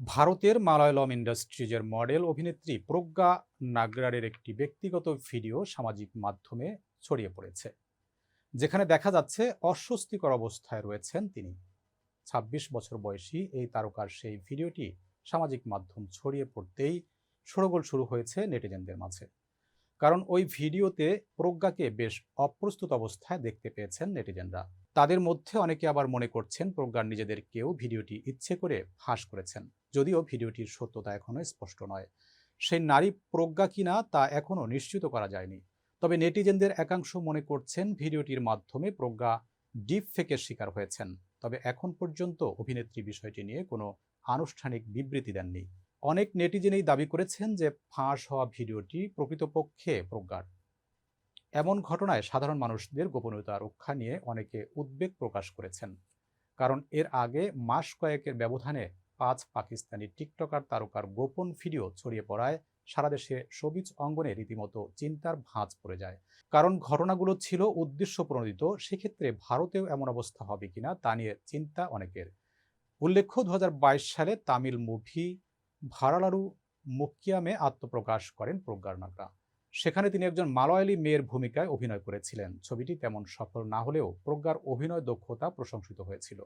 ভারতের মালয়ালম ইন্ডাস্ট্রিজের মডেল অভিনেত্রী প্রজ্ঞা নাগরারের একটি ব্যক্তিগত ভিডিও সামাজিক মাধ্যমে ছড়িয়ে পড়েছে, যেখানে দেখা যাচ্ছে অস্বস্তিকর অবস্থায় রয়েছেন তিনি। ২৬ বছর বয়সী এই তারকার সেই ভিডিওটি সামাজিক মাধ্যম ছড়িয়ে পড়তেই সরগোল শুরু হয়েছে নেটিজেনদের মাঝে। কারণ ওই ভিডিওতে প্রজ্ঞাকে বেশ অপ্রস্তুত অবস্থায় দেখতে পেয়েছেন নেটিজেনরা। তাদের মধ্যে অনেকে আবার মনে করছেন প্রজ্ঞার নিজেদের কেউ ভিডিওটি ইচ্ছে করে ফাঁস করেছেন, যদিও ভিডিওটির সত্যতা এখনও স্পষ্ট নয়। সেই নারী প্রজ্ঞা কিনা তা এখনও নিশ্চিত করা যায়নি। তবে নেটিজেনদের একাংশ মনে করছেন ভিডিওটির মাধ্যমে প্রজ্ঞা ডিপ ফেকের শিকার হয়েছেন, তবে এখন পর্যন্ত অভিনেত্রী বিষয়টি নিয়ে কোনো আনুষ্ঠানিক বিবৃতি দেননি। অনেক নেটিজেনই দাবি করেছেন যে ফাঁস হওয়া ভিডিওটি প্রকৃতপক্ষে প্রজ্ঞার। এমন ঘটনায় সাধারণ মানুষদের গোপনীয়তা রক্ষা নিয়ে অনেকে উদ্বেগ প্রকাশ করেছেন। কারণ এর আগে মাস কয়েকের ব্যবধানে পাঁচ পাকিস্তানি টিকটকার তারকার গোপন ভিডিও ছড়িয়ে পড়ায় সারা দেশে সবিজ অঙ্গনে রীতিমতো চিন্তার ভাঁজ পড়ে যায়। কারণ ঘটনাগুলো ছিল উদ্দেশ্য প্রণোদিত সেক্ষেত্রে ভারতেও এমন অবস্থা হবে কিনা তা নিয়ে চিন্তা অনেকের। উল্লেখ্য দু হাজার বাইশ সালে তামিল মুভি ভারালারু মুক্কিয়ামে আত্মপ্রকাশ করেন প্রজ্ঞার নাগরা সেখানে তিনি একজন মালয়ালি মেয়ের ভূমিকায় অভিনয় করেছিলেন। ছবিটি তেমন সফল না হলেও প্রজ্ঞার অভিনয় দক্ষতা প্রশংসিত হয়েছিল।